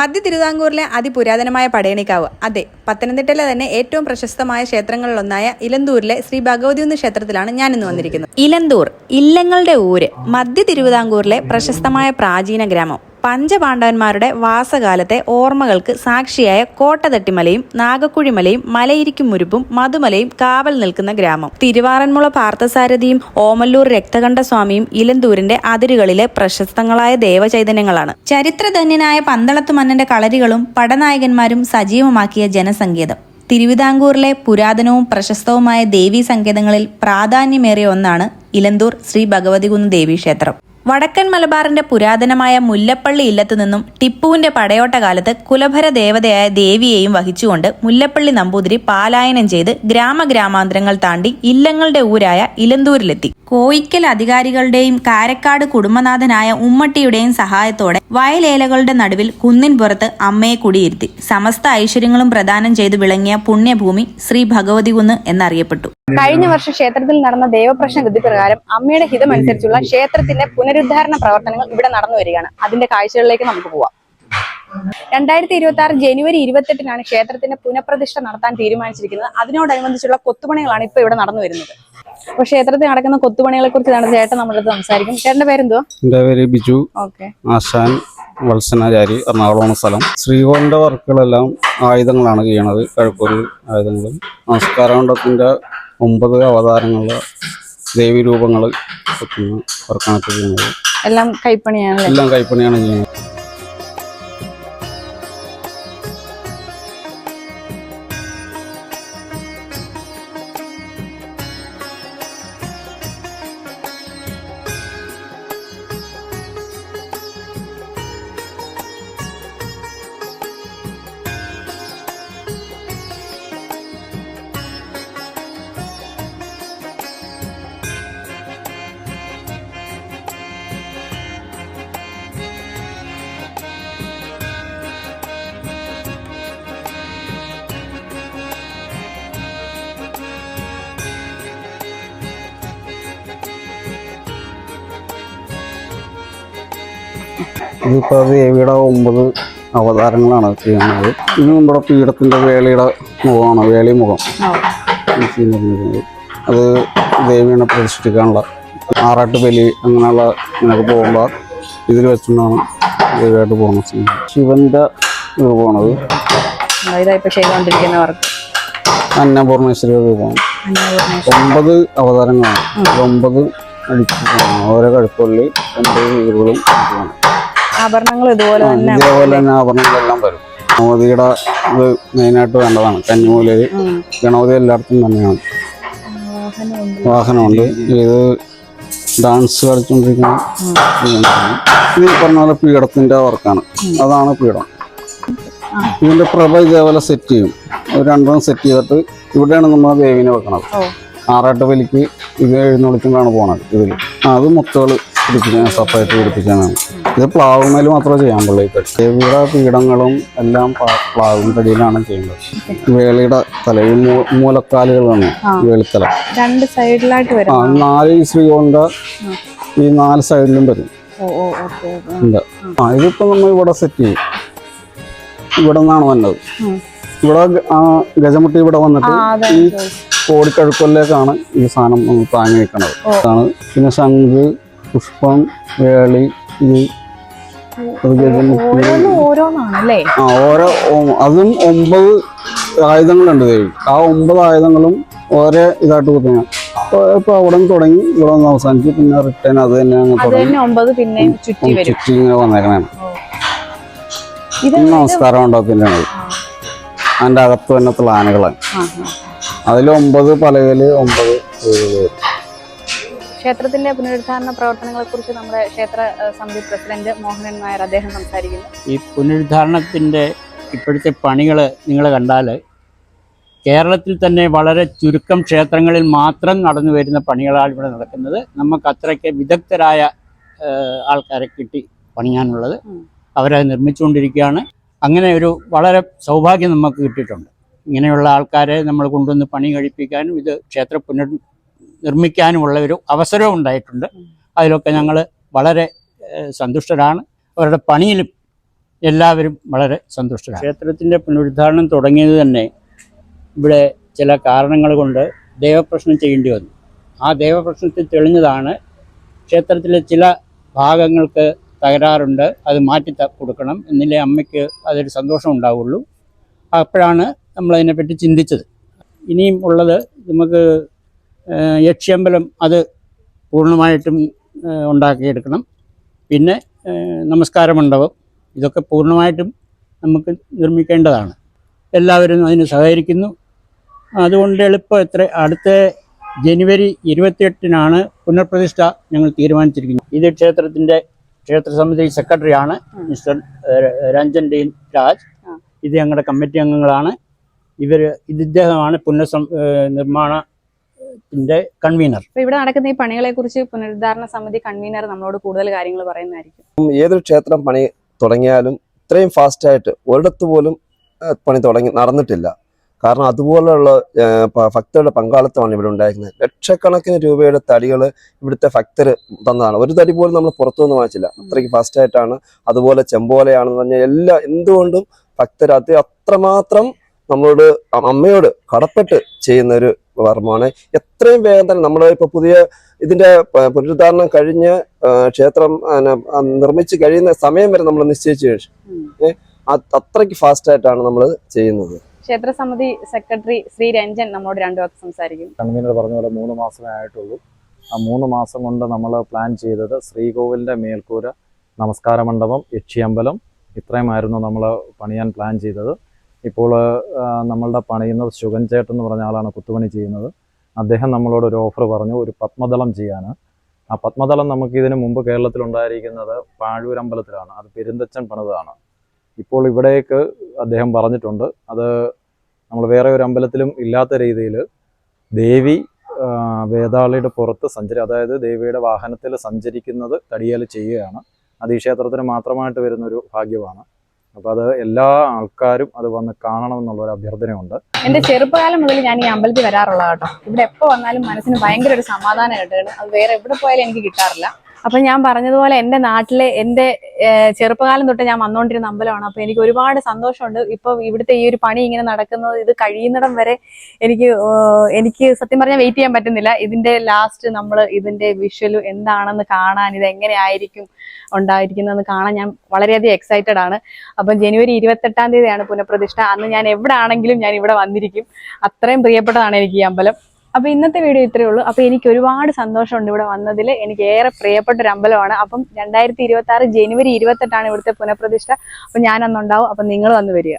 മധ്യ തിരുവിതാംകൂറിലെ അതിപുരാതനമായ പടയണിക്കാവ്. അതെ പത്തനംതിട്ടയിലെ തന്നെ ഏറ്റവും പ്രശസ്തമായ ക്ഷേത്രങ്ങളിലൊന്നായ ഇലന്തൂരിലെ ശ്രീ ഭഗവതി ഒന്ന് ക്ഷേത്രത്തിലാണ് ഞാൻ ഇന്ന് വന്നിരിക്കുന്നത്. ഇലന്തൂർ ഇല്ലങ്ങളുടെ ഊര് മധ്യ തിരുവിതാംകൂറിലെ പ്രശസ്തമായ പ്രാചീന ഗ്രാമം. പഞ്ചപാണ്ഡവന്മാരുടെ വാസകാലത്തെ ഓർമ്മകൾക്ക് സാക്ഷിയായ കോട്ടതട്ടിമലയും നാഗക്കുഴിമലയും മലയിരിക്കും മുരുപ്പും മധുമലയും കാവൽ നിൽക്കുന്ന ഗ്രാമം. തിരുവാറന്മുള പാർത്ഥസാരഥിയും ഓമല്ലൂർ രക്തകണ്ഠസ്വാമിയും ഇലന്തൂരിന്റെ അതിരുകളിലെ പ്രശസ്തങ്ങളായ ദേവചൈതന്യങ്ങളാണ്. ചരിത്രധന്യനായ പന്തളത്തു മന്നന്റെ കളരികളും പടനായകന്മാരും സജീവമാക്കിയ ജനസങ്കേതം. തിരുവിതാംകൂറിലെ പുരാതനവും പ്രശസ്തവുമായ ദേവീ സങ്കേതങ്ങളിൽ പ്രാധാന്യമേറിയ ഒന്നാണ് ഇലന്തൂർ ശ്രീ ഭഗവതികുന്ന് ദേവീക്ഷേത്രം വടക്കൻ മലബാറിന്റെ പുരാതനമായ മുല്ലപ്പള്ളി ഇല്ലത്തു നിന്നും ടിപ്പുവിന്റെ പടയോട്ട കാലത്ത് കുലഭര ദേവതയായ ദേവിയെയും വഹിച്ചുകൊണ്ട് മുല്ലപ്പള്ളി നമ്പൂതിരി പാലായനം ചെയ്ത് ഗ്രാമഗ്രാമാന്തരങ്ങൾ താണ്ടി ഇല്ലങ്ങളുടെ ഊരായ ഇലന്തൂരിലെത്തി. കോയിക്കൽ അധികാരികളുടെയും കാരക്കാട് കുടുംബനാഥനായ ഉമ്മട്ടിയുടെയും സഹായത്തോടെ വയലേലകളുടെ നടുവിൽ കുന്നിൻ പുറത്ത് അമ്മയെ കുടിയിരുത്തി. സമസ്ത ഐശ്വര്യങ്ങളും പ്രദാനം ചെയ്തു വിളങ്ങിയ പുണ്യഭൂമി ശ്രീ ഭഗവതി കുന്ന് എന്നറിയപ്പെട്ടു. കഴിഞ്ഞ വർഷം ക്ഷേത്രത്തിൽ നടന്ന ദേവപ്രശ്ന ഗതി പ്രകാരം അമ്മയുടെ ഹിതമനുസരിച്ചുള്ള ക്ഷേത്രത്തിന്റെ പുനരുദ്ധാരണ പ്രവർത്തനങ്ങൾ ഇവിടെ നടന്നു വരികയാണ്. അതിന്റെ കാഴ്ചകളിലേക്ക് നമുക്ക് പോവാം. രണ്ടായിരത്തി ഇരുപത്തി ആറ് ജനുവരി ഇരുപത്തെട്ടിനാണ് ക്ഷേത്രത്തിന്റെ പുനഃപ്രതിഷ്ഠ നടത്താൻ തീരുമാനിച്ചിരിക്കുന്നത്. അതിനോടനുബന്ധിച്ചുള്ള കൊത്തുപണികളാണ് ഇപ്പൊ ഇവിടെ നടന്നു വരുന്നത്. അപ്പൊ ക്ഷേത്രത്തിൽ നടക്കുന്ന കൊത്തുപണികളെ കുറിച്ച് ചേട്ടൻ നമ്മളത് സംസാരിക്കും. ചേട്ടന്റെ പേരെന്തോ എന്റെ പേര് ബിജു. ഓക്കെ. ആശാൻ വത്സനാചാരി എറണാകുളമാണ് സ്ഥലം. ശ്രീകോണിന്റെ വർക്കുകളെല്ലാം ആയുധങ്ങളാണ് ചെയ്യണത് കഴുപ്പൊരു ആയുധങ്ങളും നമസ്കാരത്തിന്റെ ഒമ്പത് അവതാരങ്ങളിലെ ദേവീരൂപങ്ങൾ വെക്കുന്ന വർക്കാണ് ചെയ്യുന്നത് എല്ലാം കൈപ്പണിയാണ് എല്ലാം കൈപ്പണിയാണ് ചെയ്യുന്നത്. ഇതിപ്പോൾ ദേവിയുടെ ഒമ്പത് അവതാരങ്ങളാണ് ചെയ്യുന്നത്. ഇനി നമ്മുടെ പീഠത്തിന്റെ വേളിയുടെ മുഖമാണ് വേളി മുഖം. അത് ദേവിയാണ് പ്രതിഷ്ഠിക്കാനുള്ള ആറാട്ട് ബലി അങ്ങനെയുള്ള ഇങ്ങനെയൊക്കെ പോകുമ്പോൾ ഇതിൽ വെച്ചുകൊണ്ടാണ് ദേവിയായിട്ട് പോകുന്നത് ശിവന്റെ ശിവന്റെ രൂപമാണത്. അന്നപൂർണേശ്വരി രൂപമാണ്. ഒമ്പത് അവതാരങ്ങളാണ്. ഒമ്പത്. ഓരോ കഴുത്തുള്ളി ഒമ്പത് വീടുകളും. ആഭരണങ്ങൾ ഇതുപോലെ തന്നെ ഇതേപോലെ തന്നെ ആഭരണങ്ങളെല്ലാം വരും. ഗണപതിയുടെ ഇത് മെയിനായിട്ട് വേണ്ടതാണ്. കന്നിമൂലയിൽ. ഗണപതി എല്ലായിടത്തും തന്നെയാണ്. വാഹനമുണ്ട്. ഇത് ഡാൻസ് കളിച്ചുകൊണ്ടിരിക്കുന്ന. ഇത് പറഞ്ഞ പോലെ പീഠത്തിന്റെ വർക്കാണ്. അതാണ് പീഠം. ഇതിന്റെ പ്രഭ ഇതേപോലെ സെറ്റ് ചെയ്യും. ഒരു രണ്ടെണ്ണം സെറ്റ് ചെയ്തിട്ട് ഇവിടെയാണ് നമ്മൾ ദേവിനെ വെക്കണത്. ആറാട്ട് വലിക്ക് ഇത് എഴുന്നള്ളിച്ചുകൊണ്ടാണ് പോകുന്നത് ഇതിൽ ആ, അത് മുത്തുകൾ പിടിപ്പിക്കാൻ സെപ്പറേറ്റ് പിടിപ്പിക്കാനാണ്. ഇത് പ്ലാവുമേൽ മാത്രമേ ചെയ്യാൻ പാടുള്ളൂ ചെവിയുടെ പീഠങ്ങളും എല്ലാം പ്ലാവും തടിയിലാണ് ചെയ്യുന്നത്. വേളിയുടെ തല ഈ മൂ- മൂലക്കാലുകളാണ് വേളിത്തല. രണ്ട് സൈഡിലായിട്ട് വരും. ആ നാല് ശ്രീകോണിന്റെ ഈ നാല് സൈഡിലും വരും. ഉണ്ട്. ആ ഇതിപ്പോ നമ്മൾ ഇവിടെ സെറ്റ് ചെയ്യും. ഇവിടെ നിന്നാണ് വന്നത്. ഇവിടെ ആ ഗജമുട്ടി ഇവിടെ വന്നിട്ട് ഈ കോടിക്കഴുക്കൊല്ലേക്കാണ് ഈ സാധനം താങ്ങി വെക്കണത്. അതാണ് പിന്നെ ശംഖ് പുഷ്പം വേളി ഇത് ഒരു ആ ഓരോ അതും ഒമ്പത് ആയുധങ്ങളുണ്ട് ദേവി. ആ ഒമ്പത് ആയുധങ്ങളും ഓരോ ഇതായിട്ട് കുത്തുന്ന ഇപ്പൊ അവിടെ തുടങ്ങി ഇവിടെ നിന്ന് അവസാനിച്ച് പിന്നെ റിട്ടേൺ അത് തന്നെ അങ്ങ് തുടങ്ങി. ചുറ്റി ഇങ്ങനെ വന്നേക്കണേ നമസ്കാരം ഉണ്ടാക്കുന്നതാണ് അതിന്റെ അകത്ത് തന്നെ ആനകളാണ്. അതിൽ ഒമ്പത് പലകൽ ഒമ്പത്. ക്ഷേത്രത്തിന്റെ പുനരുദ്ധാരണ പ്രവർത്തനങ്ങളെ കുറിച്ച് നമ്മുടെ ക്ഷേത്ര സമിതി പ്രസിഡന്റ് മോഹനൻ നായർ അദ്ദേഹം സംസാരിക്കുന്നു. ഈ പുനരുദ്ധാരണത്തിന്റെ ഇപ്പോഴത്തെ പണികൾ നിങ്ങൾ കണ്ടാൽ കേരളത്തിൽ തന്നെ വളരെ ചുരുക്കം ക്ഷേത്രങ്ങളിൽ മാത്രം നടന്നു വരുന്ന പണികളാണ് ഇവിടെ നടക്കുന്നത്. നമുക്ക് അത്രയ്ക്ക് വിദഗ്ധരായ ആൾക്കാരെ കിട്ടി പണിയാനുള്ളത്. അവരത് നിർമ്മിച്ചുകൊണ്ടിരിക്കുകയാണ്. അങ്ങനെ ഒരു വളരെ സൗഭാഗ്യം നമുക്ക് കിട്ടിയിട്ടുണ്ട്. ഇങ്ങനെയുള്ള ആൾക്കാരെ നമ്മൾ കൊണ്ടുവന്ന് പണി കഴിപ്പിക്കാനും ഇത് ക്ഷേത്ര പുനർ നിർമ്മിക്കാനുമുള്ള ഒരു അവസരവും ഉണ്ടായിട്ടുണ്ട്. അതിലൊക്കെ ഞങ്ങൾ വളരെ സന്തുഷ്ടരാണ്. അവരുടെ പണിയിലും എല്ലാവരും വളരെ സന്തുഷ്ടരാണ്. ക്ഷേത്രത്തിന്റെ പുനരുദ്ധാരണം തുടങ്ങിയത് തന്നെ ഇവിടെ ചില കാരണങ്ങൾ കൊണ്ട് ദേവപ്രശ്നം ചെയ്യേണ്ടി വന്നു. ആ ദേവപ്രശ്നത്തിൽ തെളിഞ്ഞതാണ് ക്ഷേത്രത്തിലെ ചില ഭാഗങ്ങൾക്ക് തകരാറുണ്ട് അത് മാറ്റി കൊടുക്കണം എന്നില്ലേ അമ്മയ്ക്ക് അതൊരു സന്തോഷം ഉണ്ടാവുള്ളൂ. അപ്പോഴാണ് നമ്മളതിനെപ്പറ്റി ചിന്തിച്ചത്. ഇനിയും ഉള്ളത് നമുക്ക് യക്ഷ്യമ്പലം അത് പൂർണമായിട്ടും ഉണ്ടാക്കിയെടുക്കണം. പിന്നെ നമസ്കാര മണ്ഡപം ഇതൊക്കെ പൂർണമായിട്ടും നമുക്ക് നിർമ്മിക്കേണ്ടതാണ്. എല്ലാവരും അതിന് സഹകരിക്കുന്നു. അതുകൊണ്ട് എളുപ്പം എത്ര അടുത്ത ജനുവരി ഇരുപത്തിയെട്ടിനാണ് പുനഃപ്രതിഷ്ഠ ഞങ്ങൾ തീരുമാനിച്ചിരിക്കുന്നത്. ഇത് ക്ഷേത്രത്തിന്റെ ക്ഷേത്ര സമിതി സെക്രട്ടറിയാണ് മിസ്റ്റർ രഞ്ജൻ ഡീൻ രാജ്. ഇത് ഞങ്ങളുടെ കമ്മിറ്റി അംഗങ്ങളാണ്. ഇവർ ഇത് ഇദ്ദേഹമാണ് പുനഃസം നിർമ്മാണ കൺവീനർ ഇവിടെ നടക്കുന്ന ഈ പണികളെ കുറിച്ച് പുനരുദ്ധാരണ സമിതി കൺവീനർ നമ്മളോട് കൂടുതൽ കാര്യങ്ങൾ പറയുന്നതായിരിക്കും. ഏതൊരു ക്ഷേത്രം പണി തുടങ്ങിയാലും ഇത്രയും ഫാസ്റ്റായിട്ട് ഒരിടത്ത് പോലും പണി തുടങ്ങി നടന്നിട്ടില്ല. കാരണം അതുപോലെയുള്ള ഭക്തരുടെ പങ്കാളിത്തമാണ് ഇവിടെ ഉണ്ടായിരുന്നത്. ലക്ഷക്കണക്കിന് രൂപയുടെ തടികൾ ഇവിടുത്തെ ഭക്തർ തന്നതാണ്. ഒരു തടി പോലും നമ്മൾ പുറത്തുനിന്ന് വാങ്ങിച്ചില്ല. അത്രയ്ക്ക് ഫാസ്റ്റായിട്ടാണ് അതുപോലെ ചെമ്പോലയാണെന്ന് പറഞ്ഞാൽ എല്ലാ എന്തുകൊണ്ടും ഭക്തർ അത് അത്രമാത്രം നമ്മളോട് അമ്മയോട് കടപ്പെട്ട് ചെയ്യുന്ന ഒരു കർമ്മമാണ് എത്രയും വേഗം തന്നെ നമ്മൾ ഇപ്പൊ പുതിയ ഇതിന്റെ പുനരുദ്ധാരണം കഴിഞ്ഞ് ക്ഷേത്രം നിർമ്മിച്ച് കഴിയുന്ന സമയം വരെ നമ്മൾ നിശ്ചയിച്ചു കഴിച്ചു. അത്രയ്ക്ക് ഫാസ്റ്റ് ആയിട്ടാണ് നമ്മൾ ചെയ്യുന്നത്. ക്ഷേത്രസമിതി സെക്രട്ടറി ശ്രീ രഞ്ജൻ നമ്മോട് രണ്ടു വാക്ക് സംസാരിക്കും. കൺവീനർ പറഞ്ഞ പോലെ മൂന്ന് മാസമേ ആയിട്ടുള്ളൂ. ആ മൂന്ന് മാസം കൊണ്ട് നമ്മൾ പ്ലാൻ ചെയ്തത് ശ്രീകോവിലിന്റെ മേൽക്കൂര നമസ്കാര മണ്ഡപം യക്ഷിയമ്പലം ഇത്രയുമായിരുന്നു നമ്മൾ പണിയാൻ പ്ലാൻ ചെയ്തത്. ഇപ്പോൾ നമ്മളുടെ പണിയുന്നത് ശുഗൻ ചേട്ടൻ എന്ന് പറഞ്ഞ ആളാണ് കുത്തുപണി ചെയ്യുന്നത്. അദ്ദേഹം നമ്മളോട് ഒരു ഓഫർ പറഞ്ഞു ഒരു പത്മദളം ചെയ്യാൻ. ആ പത്മദളം നമുക്ക് ഇതിനു മുമ്പ് കേരളത്തിലുണ്ടായിരിക്കുന്നത് പാഴൂരമ്പലത്തിലാണ് അത് പെരുന്തച്ചൻ പണിതാണ്. ഇപ്പോൾ ഇവിടേക്ക് അദ്ദേഹം പറഞ്ഞിട്ടുണ്ട് അത് നമ്മൾ വേറെ ഒരു അമ്പലത്തിലും ഇല്ലാത്ത രീതിയിൽ ദേവി വേതാളിയുടെ പുറത്ത് സഞ്ചരി അതായത് ദേവിയുടെ വാഹനത്തിൽ സഞ്ചരിക്കുന്നത് തടിയേൽ ചെയ്യുകയാണ്. അത് ഈ ക്ഷേത്രത്തിന് മാത്രമായിട്ട് വരുന്നൊരു ഭാഗ്യമാണ്. അപ്പോൾ അത് എല്ലാ ആൾക്കാരും അത് വന്ന് കാണണം എന്നുള്ള ഒരു അഭ്യർത്ഥനയുണ്ട്. എന്റെ ചെറുപ്പകാലം മുതൽ ഞാൻ ഈ അമ്പലത്തിൽ വരാറുള്ളതാട്ടോ. ഇവിടെ എപ്പോ വന്നാലും മനസ്സിന് ഭയങ്കര ഒരു സമാധാനം കിട്ടുകയാണ് അത് വേറെ എവിടെ പോയാലും എനിക്ക് കിട്ടാറില്ല. അപ്പൊ ഞാൻ പറഞ്ഞതുപോലെ എന്റെ നാട്ടിലെ എന്റെ ചെറുപ്പകാലം തൊട്ട് ഞാൻ വന്നുകൊണ്ടിരുന്ന അമ്പലമാണ്. അപ്പൊ എനിക്ക് ഒരുപാട് സന്തോഷമുണ്ട്. ഇപ്പൊ ഇവിടുത്തെ ഈ ഒരു പണി ഇങ്ങനെ നടക്കുന്നത് ഇത് കഴിയുന്നിടം വരെ എനിക്ക് എനിക്ക് സത്യം പറഞ്ഞാൽ വെയിറ്റ് ചെയ്യാൻ പറ്റുന്നില്ല. ഇതിന്റെ ലാസ്റ്റ് നമ്മൾ ഇതിന്റെ വിഷ്വൽ എന്താണെന്ന് കാണാൻ ഇത് എങ്ങനെയായിരിക്കും ഉണ്ടായിരിക്കുന്നതെന്ന് കാണാൻ ഞാൻ വളരെയധികം എക്സൈറ്റഡ് ആണ്. അപ്പം ജനുവരി ഇരുപത്തെട്ടാം തീയതിയാണ് പുനഃപ്രതിഷ്ഠ. അന്ന് ഞാൻ എവിടെ ആണെങ്കിലും ഞാൻ ഇവിടെ വന്നിരിക്കും. അത്രയും പ്രിയപ്പെട്ടതാണ് എനിക്ക് ഈ അമ്പലം. അപ്പൊ ഇന്നത്തെ വീഡിയോ ഇത്രയേ ഉള്ളൂ. അപ്പൊ എനിക്ക് ഒരുപാട് സന്തോഷമുണ്ട് ഇവിടെ വന്നതിൽ എനിക്ക് ഏറെ പ്രിയപ്പെട്ട ഒരു അമ്പലമാണ്. അപ്പം രണ്ടായിരത്തി ഇരുപത്തി ആറ് ജനുവരി ഇരുപത്തെട്ടാണ് ഇവിടുത്തെ പുനഃപ്രതിഷ്ഠ. അപ്പൊ ഞാനന്നുണ്ടാവും അപ്പൊ നിങ്ങൾ വന്ന് വരിക.